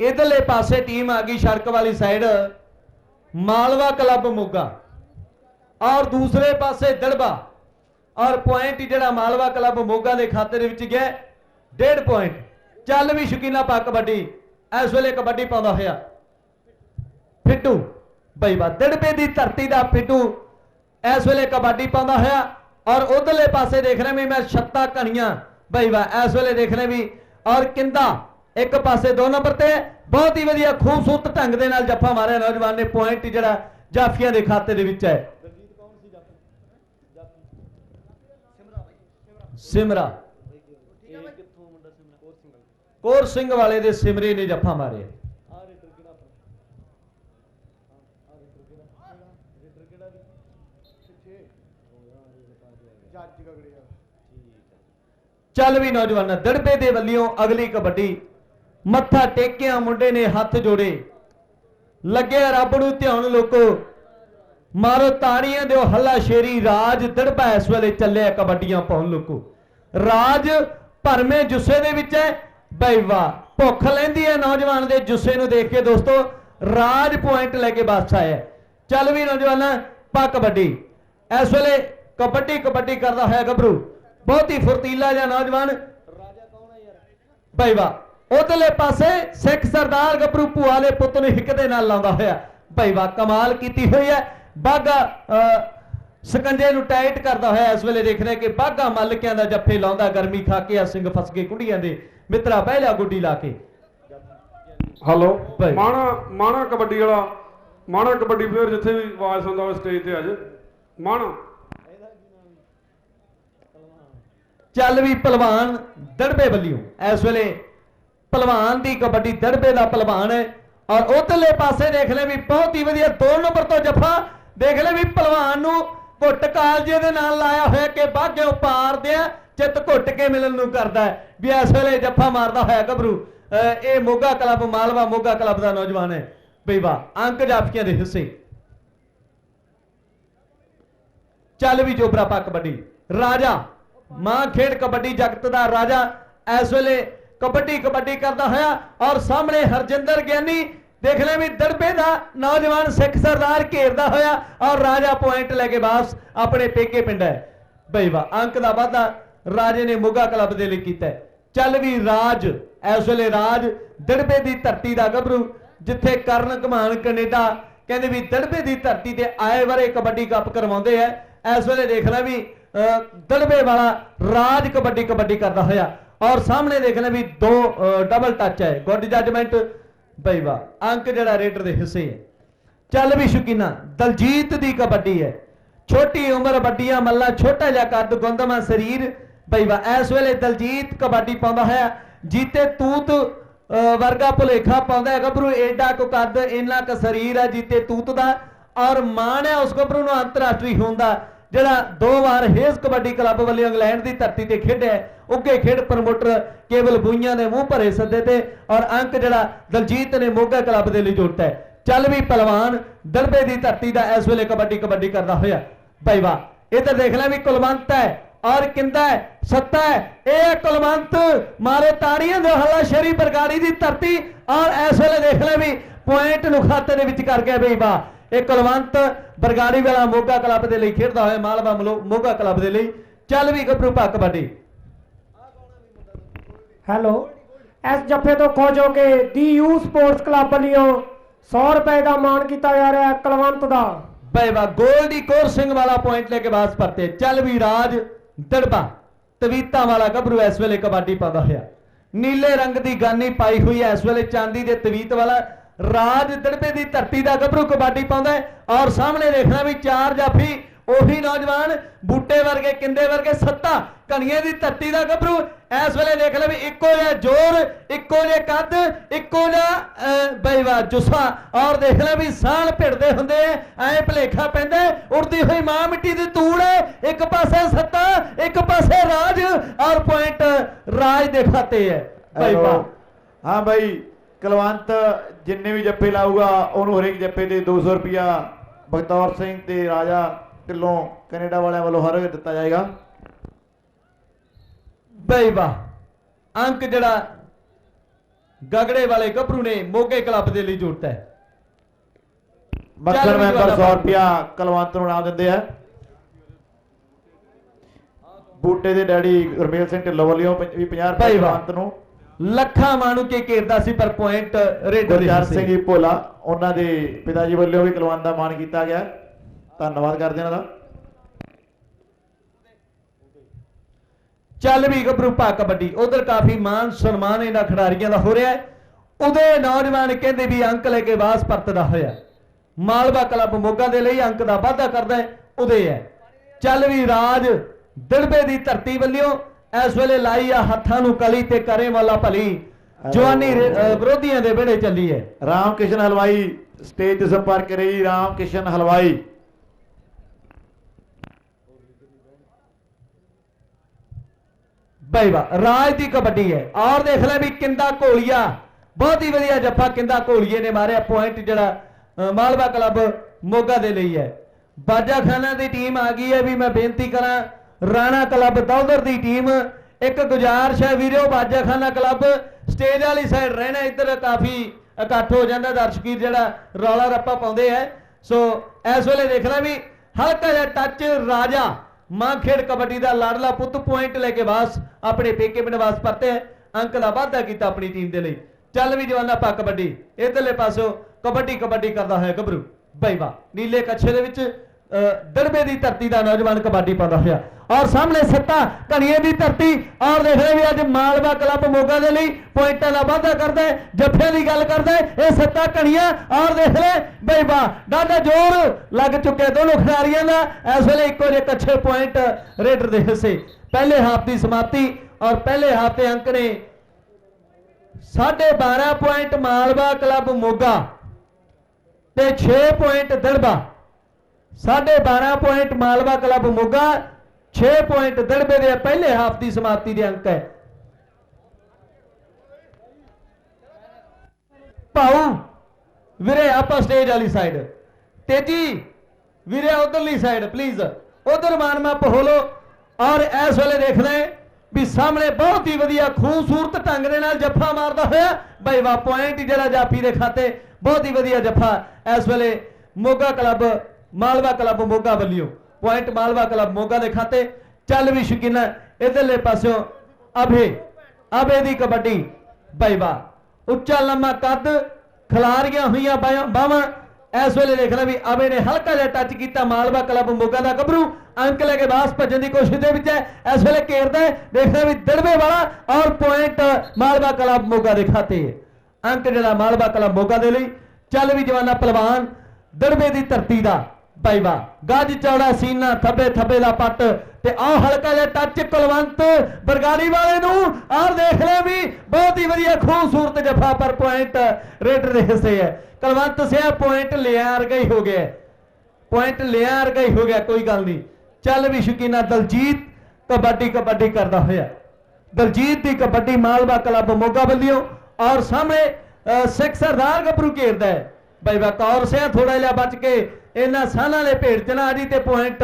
ਇਧਰਲੇ ਪਾਸੇ ਟੀਮ ਆ ਗਈ ਸੜਕ ਵਾਲੀ ਸਾਈਡ। ਮਾਲਵਾ ਕਲੱਬ ਮੋਗਾ। ਔਰ ਦੂਸਰੇ ਪਾਸੇ ਦੜਬਾ। ਔਰ ਪੁਆਇੰਟ ਜਿਹੜਾ ਮਾਲਵਾ ਕਲੱਬ ਮੋਗਾ ਦੇ ਖਾਤੇ ਦੇ ਵਿੱਚ ਗਿਆ, ਡੇਢ ਪੁਆਇੰਟ ਚੱਲ ਵੀ ਸ਼ਕੀਨਾ ਪਾ ਕਬੱਡੀ। ਇਸ ਵੇਲੇ ਕਬੱਡੀ ਪਾਉਂਦਾ ਹੋਇਆ। ਫਿੱਟੂ। ਬਈ ਬਾ ਦੜਬੇ ਦੀ ਧਰਤੀ ਦਾ ਫਿੱਟੂ। ਇਸ ਵੇਲੇ ਕਬੱਡੀ ਪਾਉਂਦਾ ਹੋਇਆ। ਔਰ ਉਧਰਲੇ ਪਾਸੇ ਦੇਖ ਰਹੇ ਵੀ ਮੈਂ ਛੱਤਾ ਕਣੀਆਂ ਬਈ ਵਾ ਇਸ ਵੇਲੇ ਦੇਖ ਰਹੇ ਵੀ ਔਰ ਕਿੰਦਾ। ਇੱਕ ਪਾਸੇ ਦੋ ਨੰਬਰ ਤੇ ਬਹੁਤ ਹੀ ਵਧੀਆ ਖੂਬਸੂਰਤ ਢੰਗ ਦੇ ਨਾਲ ਜੱਫਾ ਮਾਰਿਆ ਨੌਜਵਾਨ ਨੇ। ਪੁਆਇੰਟ ਜਿਹੜਾ ਜਾਫੀਆਂ ਦੇ ਖਾਤੇ ਦੇ ਵਿੱਚ ਹੈ। ਸਿਮਰਾ। ਕੋਰ ਸਿੰਘ ਵਾਲੇ ਦੇ ਸਿਮਰੇ ਨੇ ਜੱਫਾ ਮਾਰਿਆ। ਚੱਲ ਵੀ ਨੌਜਵਾਨਾਂ, ਦੜਬੇ ਦੇ ਵੱਲਿਓ ਅਗਲੀ ਕਬੱਡੀ ਮੱਥਾ ਟੇਕਿਆ ਮੁੰਡੇ ਨੇ ਹੱਥ ਜੋੜੇ। ਲੱਗਿਆ ਰੱਬ ਨੂੰ ਧਿਆਨ ਲੋਕੋ। ਮਾਰੋ ਤਾੜੀਆਂ ਦਿਓ, ਹੱਲਾ ਸ਼ੇਰੀ, ਰਾਜ ਦੜਬਾ ਇਸ ਵੇਲੇ ਚੱਲਿਆ ਕਬੱਡੀਆਂ ਪਾਉਣ ਲੋਕੋ। ਰਾਜ ਭਰਮੇ ਜੁੱਸੇ ਦੇ ਵਿੱਚ ਹੈ ਬਈ ਵਾਹ ਭੁੱਖ ਲੈਂਦੀ ਹੈ ਨੌਜਵਾਨ ਦੇ ਜੁੱਸੇ ਨੂੰ ਦੇਖ ਕੇ ਦੋਸਤੋ, ਰਾਜ ਪੁਆਇੰਟ ਲੈ ਕੇ ਵਾਪਸ ਆਇਆ ਚੱਲ ਵੀ ਨੌਜਵਾਨਾਂ, ਪਾ ਕਬੱਡੀ। ਇਸ ਵੇਲੇ ਕਬੱਡੀ ਕਬੱਡੀ ਕਰਦਾ ਹੋਇਆ ਗੱਭਰੂ। ਬਹੁਤ ਹੀ ਫੁਰਤੀਲਾ ਜਿਹਾ ਨੌਜਵਾਨ। ਰਾਜਾ ਕੌਣ ਹੈ ਯਾਰ ਬਈ ਵਾਹ ਉਧਰਲੇ ਪਾਸੇ ਸਿੱਖ ਸਰਦਾਰ ਗੱਭਰੂ ਭੂਆ ਦੇ ਪੁੱਤ ਨੂੰ ਹਿੱਕ ਦੇ ਨਾਲ ਲਾਉਂਦਾ ਹੋਇਆ। ਬਈ ਵਾਹ ਕਮਾਲ ਕੀਤੀ ਹੋਈ ਹੈ। ਬਾਗਾ ਸਕੰਜੇ ਨੂੰ ਟਾਈਟ ਕਰਦਾ ਹੋਇਆ ਇਸ ਵੇਲੇ ਦੇਖ ਰਹੇ ਕਿ ਬਾਗਾ ਮਲਕਿਆਂ ਦਾ ਜੱਫੇ ਲਾਉਂਦਾ ਗਰਮੀ ਖਾ ਕੇ ਆ ਸਿੰਘ ਫਸ ਕੇ ਕੁੰਡੀਆਂ ਦੇ। ਮਿੱਤਰਾ ਪਹਿਲਾ ਗੁੱਡੀ ਲਾ ਕੇ। ਹਲੋ ਭਾਈ। ਮਾਣਾ ਮਾਣਾ ਕਬੱਡੀ ਵਾਲਾ ਮਾਣਾ ਕਬੱਡੀ ਪਲੇਅਰ ਜਿੱਥੇ ਵੀ ਆਵਾਜ਼ ਸੁਣਦਾ ਹੋਵੇ ਸਟੇਜ ਤੇ ਆ ਜਾ ਮਾਣਾ। ਚੱਲ ਵੀ ਪਹਿਲਵਾਨ ਦੜਬੇ ਵੱਲਿਓ ਇਸ ਵੇਲੇ ਪਹਿਲਵਾਨ ਦੀ ਕਬੱਡੀ ਦੜਬੇ ਦਾ ਪਹਿਲਵਾਨ ਹੈ। ਔਰ ਉਧਰਲੇ ਪਾਸੇ ਦੇਖ ਲੈ ਵੀ ਬਹੁਤ ਹੀ ਵਧੀਆ ਦੋ ਨੰਬਰ ਤੋਂ ਜੱਫਾ। ਦੇਖ ਲੈ ਵੀ ਪਹਿਲਵਾਨ ਨੂੰ ਘੁੱਟ ਕਾਲਜੇ ਦੇ ਨਾਲ ਲਾਇਆ ਹੋਇਆ ਕਿ ਬਾਝੋਂ ਪਾਰ ਦਿਆ ਚਿੱਤ ਘੁੱਟ ਕੇ ਮਿਲਣ ਨੂੰ ਕਰਦਾ ਹੈ। ਵੀ ਇਸ ਵੇਲੇ ਜੱਫਾ ਮਾਰਦਾ ਹੋਇਆ ਗੱਭਰੂ। ਅਹ ਇਹ ਮੋਗਾ ਕਲੱਬ, ਮਾਲਵਾ ਮੋਗਾ ਕਲੱਬ ਦਾ ਨੌਜਵਾਨ ਹੈ। ਬਈ ਵਾਹ, ਅੰਕ ਜਾਫਕੀਆਂ ਦੇ ਹਿੱਸੇ। ਚੱਲ ਵੀ ਜੋਬਰਾ ਪਾ ਕਬੱਡੀ। ਰਾਜਾ, ਮਾਂ ਖੇਡ ਕਬੱਡੀ ਜਗਤ ਦਾ ਰਾਜਾ, ਇਸ ਵੇਲੇ ਕਬੱਡੀ ਕਬੱਡੀ ਕਰਦਾ ਹੋਇਆ ਔਰ ਸਾਹਮਣੇ ਹਰਜਿੰਦਰ ਗਿਆਨੀ ਦੇਖ ਲੈ ਵੀ ਦੜਬੇ ਦਾ ਨੌਜਵਾਨ ਸਿੱਖ ਸਰਦਾਰ ਘੇਰਦਾ ਹੋਇਆ ਔਰ ਰਾਜਾ ਪੁਆਇੰਟ ਲੈ ਕੇ ਵਾਪਸ ਆਪਣੇ ਪੇਕੇ ਪਿੰਡ ਹੈ। ਬਈ ਵਾਹ ਅੰਕ ਦਾ ਵਾਧਾ ਰਾਜੇ ਨੇ ਮੁਗਾ ਕਲੱਬ ਦੇ ਲਈ ਕੀਤਾ ਚੱਲ ਵੀ ਰਾਜ ਇਸ ਵੇਲੇ ਰਾਜ ਦੜਬੇ ਦੀ ਧਰਤੀ ਦਾ ਗੱਭਰੂ ਜਿੱਥੇ ਕਰਨ ਘਮਾਨ ਕੈਨੇਡਾ ਕਹਿੰਦੇ ਵੀ ਦੜਬੇ ਦੀ ਧਰਤੀ ਤੇ ਆਏ ਵਰੇ ਕਬੱਡੀ ਕੱਪ ਕਰਵਾਉਂਦੇ ਐ ਇਸ ਵੇਲੇ ਦੇਖ ਲੈ ਵੀ ਅਹ, ਦੜਬੇ ਵਾਲਾ ਰਾਜ ਕਬੱਡੀ ਕਬੱਡੀ ਕਰਦਾ ਹੋਇਆ। ਔਰ ਸਾਹਮਣੇ ਦੇਖ ਲੈ ਵੀ ਦੋ ਡਬਲ ਟੱਚ ਹੈ। ਗੁੱਡ ਜੱਜਮੈਂਟ ਬਈ ਵਾਹ ਅੰਕ ਜਿਹੜਾ ਰੇਡਰ ਦੇ ਹਿੱਸੇ ਹੈ। ਚੱਲ ਵੀ ਸ਼ੁਕੀਨਾ, ਦਲਜੀਤ ਦੀ ਕਬੱਡੀ ਹੈ। ਛੋਟੀ ਉਮਰ ਵੱਡੀਆਂ ਮੱਲਾ, ਛੋਟਾ ਜਿਹਾ ਕੱਦ, ਗੁੰਦਮਾ ਸਰੀਰ ਬਈ ਵਾ ਇਸ ਵੇਲੇ ਦਲਜੀਤ ਕਬੱਡੀ ਪਾਉਂਦਾ ਹੈ ਜੀਤੇ ਤੂਤ ਵਰਗਾ ਭੁਲੇਖਾ ਪਾਉਂਦਾ ਹੈ ਗੱਭਰੂ ਏਡਾ ਕੁ ਕੱਦ, ਇੰਨਾ ਕੁ ਸਰੀਰ ਹੈ ਜੀਤੇ ਤੂਤ ਦਾ। ਔਰ ਮਾਣ ਹੈ ਉਸ ਗੱਭਰੂ ਨੂੰ, ਅੰਤਰਰਾਸ਼ਟਰੀ ਹੋਣ ਦਾ ਜਿਹੜਾ ਦੋ ਵਾਰ ਹੇਜ਼ ਕਬੱਡੀ ਕਲੱਬ ਵੱਲੋਂ ਇੰਗਲੈਂਡ ਦੀ ਧਰਤੀ ਤੇ ਖੇਡਿਆ ਉੱਗੇ ਖੇਡ ਪ੍ਰਮੋਟਰ ਕੇਵਲ ਬੂਈਆਂ ਦੇ ਮੂੰਹ ਭਰੇ ਸੱਦੇ ਤੇ ਔਰ ਅੰਕ ਜਿਹੜਾ ਦਲਜੀਤ ਨੇ ਮੋਗਾ ਕਲੱਬ ਦੇ ਲਈ ਜੋੜਤਾ ਹੈ। ਚੱਲ ਵੀ ਪਹਿਲਵਾਨ ਦਰਬੇ ਦੀ ਧਰਤੀ ਦਾ ਇਸ ਵੇਲੇ ਕਬੱਡੀ ਕਬੱਡੀ ਕਰਦਾ ਹੋਇਆ। ਭਾਈ ਵਾਹ, ਇੱਧਰ ਦੇਖ ਲੈ ਵੀ ਕੁਲਵੰਤ ਹੈ, ਔਰ ਕਿੰਦਾ ਸੱਤਾ ਇਹ ਹੈ ਕੁਲਵੰਤ, ਮਾਰੇ ਤਾੜੀਆਂ ਦੇ ਹੱਲਾ ਸ਼ਰੀ ਬਰਗਾੜੀ ਦੀ ਧਰਤੀ, ਔਰ ਇਸ ਵੇਲੇ ਦੇਖ ਲੈ ਵੀ ਪੁਆਇੰਟ ਨੂੰ ਖਾਤੇ ਦੇ ਵਿੱਚ ਕਰ ਗਿਆ ਬਈ ਵਾਹ। ਇਹ ਕੁਲਵੰਤ ਬਰਗਾੜੀ ਵਾਲਾ ਮੋਗਾ ਕਲੱਬ ਦੇ ਲਈ ਖੇਡਦਾ ਹੋਇਆ, ਮਾਲਵਾ ਮਲੋ- ਮੋਗਾ ਕਲੱਬ ਦੇ ਲਈ। ਚੱਲ ਵੀ ਗੱਭਰੂ ਪਾ ਕਬੱਡੀ। ਹੈਲੋ, ਇਸ ਜੱਫੇ ਤੋਂ ਖੁਸ਼ ਹੋ ਕੇ ਦੀ ਯੂ ਸਪੋਰਟਸ ਕਲੱਬ ਵੱਲੋਂ 100 ਰੁਪਏ ਦਾ ਮਾਣ ਕੀਤਾ ਜਾ ਰਿਹਾ ਕਲਵੰਤ ਦਾ। ਬਈ ਗੋਲਡੀ ਕੋਰ ਸਿੰਘ ਵਾਲਾ ਪੁਆਇੰਟ ਲੈ ਕੇ ਬਾਸ ਪਰਤੇ। ਚੱਲ ਵੀ ਰਾਜ, ਦੜਬਾ। ਤਵੀਤਾ ਵਾਲਾ ਗੱਭਰੂ ਇਸ ਵੇਲੇ ਕਬੱਡੀ ਪਾਉਂਦਾ ਹੋਇਆ। ਨੀਲੇ ਰੰਗ ਦੀ ਗਾਨੀ ਪਾਈ ਹੋਈ ਹੈ, ਇਸ ਵੇਲੇ ਚਾਂਦੀ ਦੇ ਤਵੀਤ ਵਾਲਾ। ਰਾਜ ਦੜਬੇ ਦੀ ਧਰਤੀ ਦਾ ਗੱਭਰੂ ਕਬੱਡੀ ਪਾਉਂਦਾ ਹੈ। ਔਰ ਸਾਹਮਣੇ ਦੇਖਣਾ ਵੀ ਚਾਰ ਜਾਫੀ, ਉਹੀ ਨੌਜਵਾਨ, ਬੂਟੇ ਵਰਗੇ, ਕਿੰਦੇ ਵਰਗੇ ਸੱਤਾ, ਕਣੀਏ ਦੀ ਧਰਤੀ ਦਾ ਗੱਭਰੂ। ਇਸ ਵੇਲੇ ਦੇਖ ਲੈ ਵੀ ਇੱਕੋ ਜਿਹਾ ਜ਼ੋਰ ਇੱਕੋ ਜਿਹਾ ਕੱਦ ਇੱਕੋ ਜਿਹਾ ਅਹ, ਜੁਸਾ। ਔਰ ਦੇਖ ਲੈ ਵੀ ਸਾਲ ਭਿੜਦੇ ਹੁੰਦੇ ਐ ਭਲੇਖਾ ਪੈਂਦਾ ਹੈ, ਉੜਦੀ ਹੋਈ ਮਾਂ ਮਿੱਟੀ ਦੀ ਤੂੜ ਹੈ, ਇੱਕ ਪਾਸੇ ਸੱਤਾ ਇੱਕ ਪਾਸੇ ਰਾਜ ਔਰ ਪੁਆਇੰਟ ਰਾਜ ਦੇ ਖਾਤੇ ਹੈ ਬਈ ਹੈਲੋ। ਵਾਹ ਹਾਂ ਬਾਈ ਕੁਲਵੰਤ ਜਿੰਨੇ ਵੀ ਜੱਪੇ ਲਾਊਗਾ ਉਹਨੂੰ ਹਰੇਕ ਜੱਪੇ ਤੇ 200 ਰੁਪਿਆ ਬਖਤੌਰ ਸਿੰਘ ਤੇ ਰਾਜਾ ਢਿੱਲੋਂ ਕੈਨੇਡਾ ਵਾਲਿਆਂ ਵੱਲੋਂ ਹਰ ਵੇਲੇ ਦਿੱਤਾ ਜਾਏਗਾ। ਵਾਹ ਅੰਕ ਜਿਹੜਾ ਗਗੜੇ ਵਾਲੇ ਗੱਭਰੂ ਨੇ ਮੋਗੇ ਕਲੱਬ ਦੇ ਲਈ ਜੋੜਤਾ ਹੈ। ਮੱਖਣ ਮੈਂਬਰ ਦੁਬਾਰਾ 100 ਰੁਪਿਆ ਕਲਵੰਤ ਨੂੰ ਇਨਾਮ ਦਿੰਦੇ ਆ। ਬੂਟੇ ਦੇ ਡੈਡੀ ਗੁਰਮੇਲ ਸਿੰਘ ਢਿੱਲੋਂ ਵੱਲੋਂ ਵੀ 50 ਰੁਪਏ। ਕਲਵੰਤ ਨੂੰ। ਲੱਖਾਂ ਮਾਣੂ ਕੇ ਘੇਰਦਾ ਸੀ ਪਰ ਪੁਆਇੰਟ ਰੇਡਰ ਦੇ ਹਿੱਸੇ। ਸਿੰਘ ਭੋਲਾ ਉਹਨਾਂ ਦੇ ਪਿਤਾ ਜੀ ਵੱਲੋਂ ਵੀ ਕਲਵੰਤ ਦਾ ਮਾਣ ਕੀਤਾ ਗਿਆ। ਧੰਨਵਾਦ ਕਰਦੇ ਇਹਨਾਂ ਦਾ। ਚੱਲ ਵੀ ਗੱਭਰੂ ਪਾ ਕਬੱਡੀ। ਉਧਰ ਕਾਫੀ ਮਾਨ ਸਨਮਾਨ ਇਹਨਾਂ ਖਿਡਾਰੀਆਂ ਦਾ ਹੋ ਰਿਹਾ ਹੈ। ਉਹਦੇ ਨੌਜਵਾਨ ਕਹਿੰਦੇ ਵੀ ਅੰਕ ਲੈ ਕੇ ਵਾਸ ਪਰਤਦਾ ਹੋਇਆ ਮਾਲਵਾ ਕਲੱਬ ਮੋਗਾ ਦੇ ਲਈ ਅੰਕ ਦਾ ਵਾਅਦਾ ਕਰਦਾ ਹੈ ਉਹਦੇ ਹੈ। ਚੱਲ ਵੀ ਰਾਜ ਦਿੜਬੇ ਦੀ ਧਰਤੀ ਵੱਲਿਓ ਇਸ ਵੇਲੇ ਲਾਈ ਆ ਹੱਥਾਂ ਨੂੰ ਕਲੀ ਤੇ ਕਰੇ ਵਾਲਾ ਭਲੀ। ਜਵਾਨੀ ਵਿਰੋਧੀਆਂ ਦੇ ਵਿਹੜੇ ਚੱਲੀ ਹੈ। ਰਾਮ ਕਿਸ਼ਨ ਹਲਵਾਈ ਸਟੇਜ ਤੇ ਸੰਪਰਕ ਜੀ ਰਾਮ ਕਿਸ਼ਨ ਹਲਵਾਈ ਬਈ ਵਾ ਰਾਜ ਦੀ ਕਬੱਡੀ ਹੈ। ਔਰ ਦੇਖ ਲੈ ਵੀ ਕਿੰਦਾ ਘੋਲੀਆ। ਬਹੁਤ ਹੀ ਵਧੀਆ ਜੱਫਾ ਕਿੰਦਾ ਘੋਲੀਏ ਨੇ ਮਾਰਿਆ ਪੁਆਇੰਟ ਜਿਹੜਾ ਮਾਲਵਾ ਕਲੱਬ ਮੋਗਾ ਦੇ ਲਈ ਹੈ। ਬਾਜਾ ਖਾਨਾ ਦੀ ਟੀਮ ਆ ਗਈ ਹੈ ਵੀ ਮੈਂ ਬੇਨਤੀ ਕਰਾਂ, ਰਾਣਾ ਕਲੱਬ ਦੌਦਰ ਦੀ ਟੀਮ, ਇੱਕ ਗੁਜ਼ਾਰਿਸ਼ ਹੈ ਵੀਰੋ ਬਾਜਾ ਖਾਨਾ ਕਲੱਬ, ਸਟੇਜ ਵਾਲੀ ਸਾਈਡ ਰਹਿਣਾ ਇੱਧਰ ਕਾਫੀ ਇਕੱਠ ਹੋ ਜਾਂਦਾ, ਦਰਸ਼ਕੀਰ ਜਿਹੜਾ ਰੌਲਾ ਰੱਪਾ ਪਾਉਂਦੇ ਐ ਸੋ ਇਸ ਵੇਲੇ ਦੇਖ ਲੈ ਵੀ ਹਲਕਾ ਜਿਹਾ ਟੱਚ ਰਾਜਾ ਮਾਂ ਖੇਡ ਕਬੱਡੀ ਦਾ ਲਾੜਲਾ ਪੁੱਤ ਪੁਆਇੰਟ ਲੈ ਕੇ ਵਾਸ ਆਪਣੇ ਪੇਕੇ ਪਿੰਡ ਵਾਸ ਪਰਤੇ ਹੈ। ਅੰਕ ਦਾ ਵਾਧਾ ਕੀਤਾ ਆਪਣੀ ਟੀਮ ਦੇ ਲਈ। ਚੱਲ ਵੀ ਜਵਾਨਾ ਪਾ ਕਬੱਡੀ। ਇਧਰਲੇ ਪਾਸੋਂ ਕਬੱਡੀ ਕਬੱਡੀ ਕਰਦਾ ਹੋਇਆ ਗੱਭਰੂ। ਬਈਵਾ ਨੀਲੇ ਕੱਛੇ ਦੇ ਵਿੱਚ ਦੜਬੇ ਦੀ ਧਰਤੀ ਦਾ ਨੌਜਵਾਨ ਕਬੱਡੀ ਪਾਉਂਦਾ ਹੋਇਆ। ਔਰ ਸਾਹਮਣੇ ਸੱਤਾ ਕਣੀਏ ਦੀ ਧਰਤੀ। ਔਰ ਦੇਖ ਰਹੇ ਵੀ ਅੱਜ ਮਾਲਵਾ ਕਲੱਬ ਮੋਗਾ ਦੇ ਲਈ ਪੁਆਇੰਟਾਂ ਦਾ ਵਾਧਾ ਕਰਦਾ ਜੱਫਿਆਂ ਦੀ ਗੱਲ ਕਰਦਾ ਇਹ ਸੱਤਾ ਕਣੀਆਂ ਔਰ ਦੇਖ ਲੈ, ਬਈ ਵਾਹ ਡਾਡਾ ਜ਼ੋਰ ਲੱਗ ਚੁੱਕਿਆ ਦੋਨੋਂ ਖਿਡਾਰੀਆਂ ਦਾ। ਇਸ ਵੇਲੇ ਇੱਕੋ ਜਿਹੇ ਕੱਛੇ ਪੁਆਇੰਟ ਰੇਡਰ ਦੇ ਹਿੱਸੇ। ਪਹਿਲੇ ਹਾਫ ਦੀ ਸਮਾਪਤੀ ਔਰ ਪਹਿਲੇ ਹਾਫ ਦੇ ਅੰਕ ਨੇ 12.5 ਪੁਆਇੰਟ ਮਾਲਵਾ ਕਲੱਬ ਮੋਗਾ ਤੇ 6 point Dirba. 12.5 point Malwa club Moga 6 point ਦੜਬੇ ਦੇ ਪਹਿਲੇ ਹਾਫ ਦੀ ਸਮਾਪਤੀ ਦੇ ਅੰਕ ਹੈ। ਭਾਊ ਵੀਰੇ, ਆਪਾਂ ਸਟੇਜ ਵਾਲੀ ਸਾਈਡ ਤੇਜੀ, ਵੀਰੇ, ਉਧਰਲੀ ਸਾਈਡ ਪਲੀਜ਼ ਉਧਰ ਮਾਨਮਾ ਪਹੋਲੋ ਔਰ ਇਸ ਵੇਲੇ ਦੇਖਦੇ ਵੀ ਸਾਹਮਣੇ ਬਹੁਤ ਹੀ ਵਧੀਆ ਖੂਬਸੂਰਤ ਢੰਗ ਦੇ ਨਾਲ ਜੱਫਾ ਮਾਰਦਾ ਹੋਇਆ ਬਈ ਵਾ ਪੁਆਇੰਟ ਜਿਹੜਾ ਜਾਫੀ ਦੇ ਖਾਤੇ, ਬਹੁਤ ਹੀ ਵਧੀਆ ਜੱਫਾ ਇਸ ਵੇਲੇ ਮੋਗਾ ਕਲੱਬ ਮਾਲਵਾ ਕਲੱਬ ਮੋਗਾ ਵੱਲਿਓ ਪੁਆਇੰਟ ਮਾਲਵਾ ਕਲੱਬ ਮੋਗਾ ਦੇ ਖਾਤੇ। ਚੱਲ ਵੀ ਸ਼ਕੀਨਾ ਇਧਰਲੇ ਪਾਸਿਓਂ ਅਭੇ ਅਭੇ ਦੀ ਕਬੱਡੀ ਬਈ ਉੱਚਾ ਲੰਮਾ ਕੱਦ, ਖਿਲਾਰੀਆਂ ਹੋਈਆਂ ਬਾਹਾਂ ਇਸ ਵੇਲੇ ਦੇਖਣਾ ਵੀ ਅਬੇ ਨੇ ਹਲਕਾ ਜਿਹਾ ਟੱਚ ਕੀਤਾ ਮਾਲਵਾ ਕਲੱਬ ਮੋਗਾ ਦਾ ਗੱਭਰੂ। ਅੰਕ ਲੈ ਕੇ ਬਾਸ ਭੱਜਣ ਦੀ ਕੋਸ਼ਿਸ਼ ਦੇ ਵਿੱਚ ਹੈ। ਇਸ ਵੇਲੇ ਘੇਰਦਾ ਹੈ। ਦੇਖਦਾ ਵੀ ਦੜਵੇ ਵਾਲਾ ਔਰ ਪੁਆਇੰਟ ਮਾਲਵਾ ਕਲੱਬ ਮੋਗਾ ਦੇ ਖਾਤੇ। ਅੰਕ ਜਿਹੜਾ ਮਾਲਵਾ ਕਲੱਬ ਮੋਗਾ ਦੇ ਲਈ। ਚੱਲ ਵੀ ਜਵਾਨਾ ਪਹਿਲਵਾਨ, ਦੜਵੇ ਦੀ ਧਰਤੀ ਦਾ। ਬਾਈਵਾ ਗੱਜ ਚੌੜਾ ਸੀਨਾ ਥੱਬੇ ਥੱਬੇ ਦਾ ਪੱਟ। ਤੇ ਆਹ ਹਲਕਾ ਜਿਹਾ ਟੱਚ ਕੁਲਵੰਤ ਬਰਗਾੜੀ ਵਾਲੇ ਨੂੰ। ਆਹ ਦੇਖ ਲੈ ਵੀ ਬਹੁਤ ਹੀ ਵਧੀਆ ਖੂਬਸੂਰਤ ਜਫਾ ਪਰ ਪੁਆਇੰਟ ਰੇਡਰ ਦੇ ਹਿੱਸੇ ਹੈ ਕੁਲਵੰਤ ਸਿਆ ਪੁਆਇੰਟ ਲਿਆ ਵਰਗਾ ਹੀ ਹੋ ਗਿਆ। ਪੁਆਇੰਟ ਲਿਆ ਵਰਗਾ ਹੀ ਹੋ ਗਿਆ ਕੋਈ ਗੱਲ ਨਹੀਂ। ਚੱਲ ਵੀ ਸ਼ਕੀਨਾ ਦਲਜੀਤ ਕਬੱਡੀ ਕਬੱਡੀ ਕਰਦਾ ਹੋਇਆ। ਦਲਜੀਤ ਦੀ ਕਬੱਡੀ ਮਾਲਵਾ ਕਲੱਬ ਮੋਗਾ ਵੱਲਿਓ ਔਰ ਸਾਹਮਣੇ ਅ, ਸਿੱਖ ਸਰਦਾਰ ਗੱਭਰੂ ਘੇਰਦਾ ਹੈ। ਬਾਈ ਬਕੌਰ ਸਿਆ ਥੋੜਾ ਜਿਹਾ ਬਚ ਕੇ ਇਹਨਾਂ ਸਾਨਾਂ ਦੇ ਭੇਡ ਚਲਾ ਜੀ ਤੇ ਪੁਆਇੰਟ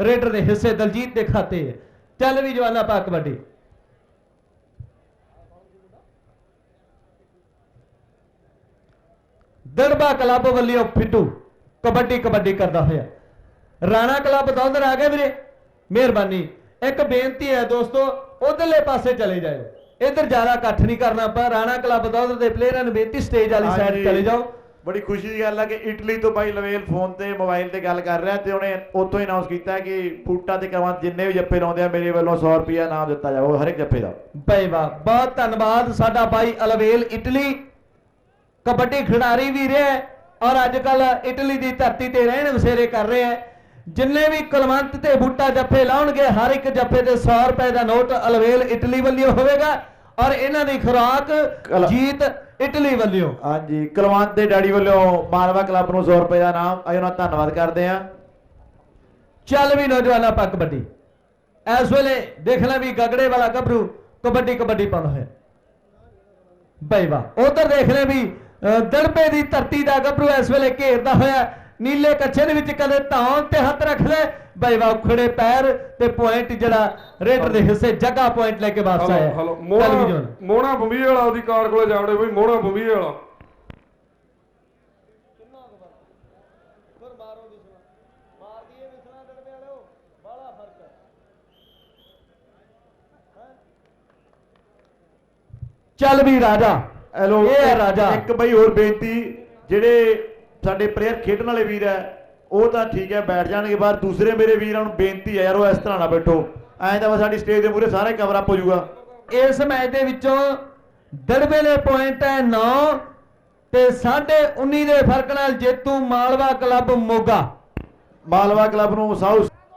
ਰੇਡਰ ਦੇ ਹਿੱਸੇ ਦਲਜੀਤ ਦੇ ਖਾਤੇ। ਹੈ ਚੱਲ ਵੀ ਜਵਾਨਾ ਪਾ ਕਬੱਡੀ। ਦੜਬਾ ਕਲੱਬ ਵੱਲੋਂ ਫਿੱਟੂ। ਕਬੱਡੀ ਕਬੱਡੀ ਕਰਦਾ ਹੋਇਆ। ਰਾਣਾ ਕਲੱਬ ਦੌਦਰ ਆ ਗਏ ਵੀਰੇ। ਮਿਹਰਬਾਨੀ। ਇੱਕ ਬੇਨਤੀ ਹੈ ਦੋਸਤੋ ਉਧਰਲੇ ਪਾਸੇ ਚਲੇ ਜਾਓ ਇੱਧਰ ਜ਼ਿਆਦਾ ਇਕੱਠ ਨਹੀਂ ਕਰਨਾ ਪਰ ਰਾਣਾ ਕਲੱਬ ਦੌਦਰ ਦੇ ਪਲੇਅਰਾਂ ਨੂੰ ਬੇਨਤੀ ਸਟੇਜ ਵਾਲੀ ਸਾਈਡ। ਚਲੇ ਜਾਓ। ਬੜੀ ਖੁਸ਼ੀ ਦੀ ਗੱਲ ਹੈ ਕਿ ਇਟਲੀ ਤੋਂ ਬਾਈ ਲਵੇਲ ਫੋਨ ਤੇ ਮੋਬਾਈਲ ਤੇ ਗੱਲ ਕਰ ਰਿਹਾ ਤੇ ਉਹਨੇ ਉੱਥੋਂ ਹੀ ਅਨਾਉਂਸ ਕੀਤਾ ਕਿ ਬੂਟਾ ਤੇ ਕਵਾਂ ਜਿੰਨੇ ਵੀ ਜੱਫੇ ਲਾਉਂਦੇ ਆ ਮੇਰੇ ਵੱਲੋਂ 100 ਰੁਪਿਆ ਇਨਾਮ ਦਿੱਤਾ ਜਾਊਗਾ ਹਰ ਇੱਕ ਜੱਫੇ ਦਾ। ਬਈ ਵਾਹ ਬਹੁਤ ਧੰਨਵਾਦ ਸਾਡਾ ਬਾਈ ਅਲਵੇਲ ਇਟਲੀ। ਕਬੱਡੀ ਖਿਡਾਰੀ ਵੀ ਰਿਹਾ ਔਰ ਅੱਜ ਕੱਲ ਇਟਲੀ ਦੀ ਧਰਤੀ ਤੇ ਰਹਿਣ ਵਸੇਰੇ ਕਰ ਰਿਹਾ ਜਿੰਨੇ ਵੀ ਕੁਲਵੰਤ ਤੇ ਬੂਟਾ ਜੱਫੇ ਲਾਉਣਗੇ ਹਰ ਇੱਕ ਜੱਫੇ ਤੇ 100 ਰੁਪਏ ਦਾ ਨੋਟ ਅਲਵੇਲ ਇਟਲੀ ਵੱਲੋਂ ਹੋਵੇਗਾ। ਔਰ ਇਹਨਾਂ ਦੀ ਖੁਰਾਕ ਜੀਤ ਇਟਲੀ ਵੱਲੋਂ। ਹਾਂਜੀ ਕਲਵੰਤ ਦੇ ਡੈਡੀ ਵੱਲੋਂ ਮਾਲਵਾ ਕਲੱਬ ਨੂੰ 100 ਰੁਪਏ ਦਾ ਇਨਾਮ। ਅਸੀਂ ਉਹਨਾਂ ਧੰਨਵਾਦ ਕਰਦੇ ਹਾਂ। ਚੱਲ ਵੀ ਨੌਜਵਾਨਾਂ ਪਾ ਕਬੱਡੀ ਇਸ ਵੇਲੇ ਦੇਖ ਲੈ ਵੀ ਗਗੜੇ ਵਾਲਾ ਗੱਭਰੂ ਕਬੱਡੀ ਕਬੱਡੀ ਪਾਉਂਦਾ ਹੋਇਆ। ਬਈ ਵਾਹ। ਉਧਰ ਦੇਖ ਲੈ ਵੀ ਅ, ਦੜਬੇ ਦੀ ਧਰਤੀ ਦਾ ਗੱਭਰੂ ਇਸ ਵੇਲੇ ਘੇਰਦਾ ਹੋਇਆ। ਨੀਲੇ ਕੱਛੇ ਦੇ ਵਿੱਚ ਕਦੇ ਧੌਣ ਤੇ ਹੱਥ ਰੱਖ ਲੈ ਬਈਵਾ ਉਖੜੇ ਪੈਰ ਤੇ ਪੁਆਇੰਟ ਜਿਹੜਾ ਰੇਡਰ ਦੇ ਹਿੱਸੇ ਜੱਗਾ ਪੁਆਇੰਟ ਲੈ ਕੇ ਵਾਪਸ ਆਇਆ। ਹਲੋ। ਬੰਬੀ ਵਾਲਾ ਉਹਦੀ ਕਾਰ ਕੋਲੇ ਜਾਵੜੇ ਬਈ ਮੋਣਾ ਬੰਬੀ ਵਾਲਾ। ਚੱਲ ਵੀ ਰਾਜਾ। ਹੈਲੋ ਇਹ ਰਾਜਾ। ਇੱਕ ਬਈ ਹੋਰ ਬੇਨਤੀ ਜਿਹੜੇ ਸਾਡੇ ਪਲੇਅਰ ਖੇਡਣ ਵਾਲੇ ਵੀਰ ਹੈ ਉਹ ਤਾਂ ਠੀਕ ਹੈ ਬੈਠ ਜਾਣਗੇ ਬਾਹਰ। ਦੂਸਰੇ ਮੇਰੇ ਵੀਰਾਂ ਨੂੰ ਬੇਨਤੀ ਹੈ ਯਾਰ ਉਹ ਇਸ ਤਰ੍ਹਾਂ ਨਾ ਬੈਠੋ। ਐਂ ਤਾਂ ਸਾਡੀ ਸਟੇਜ ਦੇ ਮੂਹਰੇ ਸਾਰੇ ਕਵਰ ਅਪ ਹੋ ਜਾਊਗਾ। ਇਸ ਮੈਚ ਦੇ ਵਿੱਚੋਂ ਦੜਵੇ ਦੇ ਪੁਆਇੰਟ ਹੈ 9 ਤੇ 19.5 ਦੇ ਫ਼ਰਕ ਨਾਲ ਜੇਤੂ ਮਾਲਵਾ ਕਲੱਬ ਮੋਗਾ। ਮਾਲਵਾ ਕਲੱਬ ਨੂੰ ਸਾਊਥ